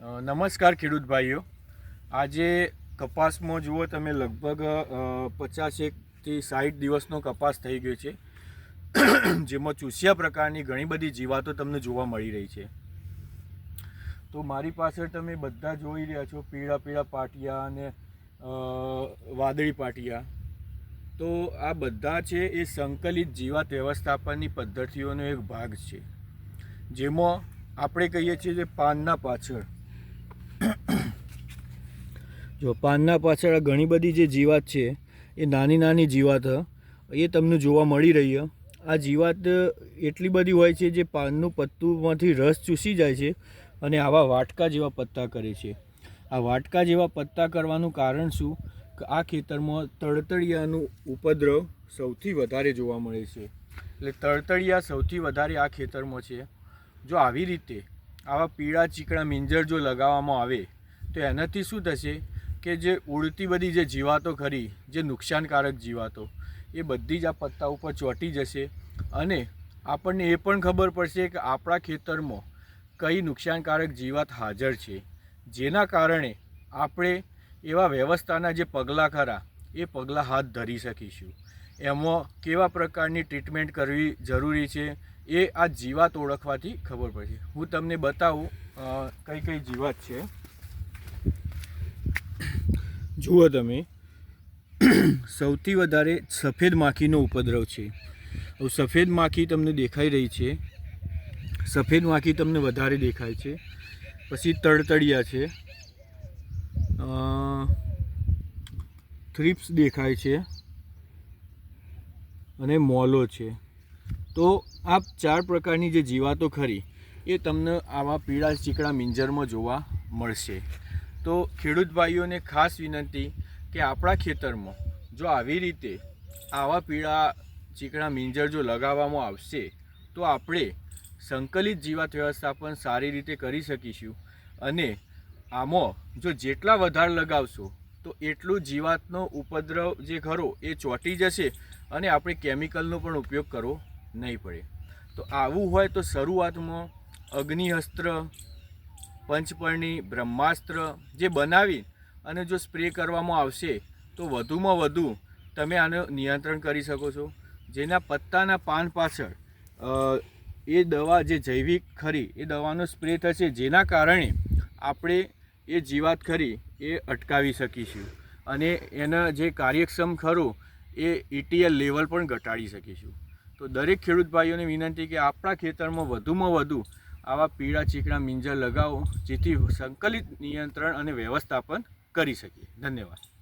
નમસ્કાર ખેડૂત ભાઈઓ. આજે કપાસમાં જુઓ તમે, લગભગ પચાસેકથી સાઠ દિવસનો કપાસ થઈ ગયો છે. જેમાં ચૂસિયા પ્રકારની ઘણી બધી જીવાતો તમને જોવા મળી રહી છે. તો મારી પાછળ તમે બધા જોઈ રહ્યા છો, પીળા પીળા પાટિયા અને વાદળી પાટિયા. તો આ બધા છે એ સંકલિત જીવાત વ્યવસ્થાપનની પદ્ધતિઓનો એક ભાગ છે. જેમાં આપણે કહીએ છીએ જે પાનના પાછળ જો પાનના પાછળ ઘણી બધી જે જીવાત છે, એ નાની નાની જીવાત એ તમને જોવા મળી રહી આ જીવાત એટલી બધી હોય છે જે પાનનું પત્તુમાંથી રસ ચૂસી જાય છે અને આવા વાટકા જેવા પત્તા કરે છે. આ વાટકા જેવા પત્તા કરવાનું કારણ શું? કે આ ખેતરમાં તળતળિયાનું ઉપદ્રવ સૌથી વધારે જોવા મળે છે. એટલે તળતળિયા સૌથી વધારે આ ખેતરમાં છે. જો આવી રીતે આવા પીળા ચીકણા મિંજર જો લગાવવામાં આવે, તો એનાથી શું થશે? કે જે ઉડતી બધી જે જીવાતો ખરી, જે નુકસાનકારક જીવાતો, એ બધી જ આ પત્તા ઉપર ચોંટી જશે અને આપણને એ પણ ખબર પડશે કે આપણા ખેતરમાં કઈ નુકસાનકારક જીવાત હાજર છે, જેના કારણે આપણે એવા વ્યવસ્થાના જે પગલાં ખરા, એ પગલાં હાથ ધરી શકીશું. એમાં કેવા પ્રકારની ટ્રીટમેન્ટ કરવી જરૂરી છે, એ આ જીવાત ઓળખવાથી ખબર પડશે. હું તમને બતાવું કઈ કઈ જીવાત છે. જુઓ તમે. સૌથી વધારે સફેદ માખીનો ઉપદ્રવ છે. હવે સફેદ માખી તમને દેખાઈ રહી છે. સફેદ માખી તમને વધારે દેખાય છે. પછી તળતળિયા છે. થ્રિપ્સ દેખાય છે. અને મોલો છે. તો આ ચાર પ્રકારની જે જીવાતો ખરી, એ તમને આવા પીળા ચીકણા મિંજરમાં જોવા મળશે. તો ખેડૂત ભાઈઓને ખાસ વિનંતી કે આપણા ખેતરમાં જો આવી રીતે આવા પીળા ચીકણા મિંજર જો લગાવવામાં આવશે, તો આપણે સંકલિત જીવાત વ્યવસ્થાપન સારી રીતે કરી શકીશું અને આમાં જો જેટલા વધારે લગાવશો, તો એટલું જીવાતનો ઉપદ્રવ જે ખરો એ ચોંટી જશે અને આપણે કેમિકલનો પણ ઉપયોગ કરવો નહીં પડે. તો આવું હોય તો શરૂઆતમાં અગ્નિઅસ્ત્ર પંચપર્ણી, બ્રહ્માસ્ત્ર જે બનાવી અને જો સ્પ્રે કરવામાં આવશે, તો વધુમાં વધુ તમે આનું નિયંત્રણ કરી શકો છો. જેના પત્તાના પાન પાછળ એ દવા જે જૈવિક ખરી, એ દવાનો સ્પ્રે થશે, જેના કારણે આપણે એ જીવાત ખરી એ અટકાવી શકીશું અને એના જે કાર્યક્ષમ ખરું, એ ઇટીએલ લેવલ પણ ઘટાડી શકીશું. તો દરેક ખેડૂત ભાઈઓને વિનંતી કે આપણા ખેતરમાં વધુમાં વધુ આવા પીળા ચીકણા મિંજર લગાવો જેથી સંકલિત નિયંત્રણ અને વ્યવસ્થાપન કરી શકીએ. ધન્યવાદ.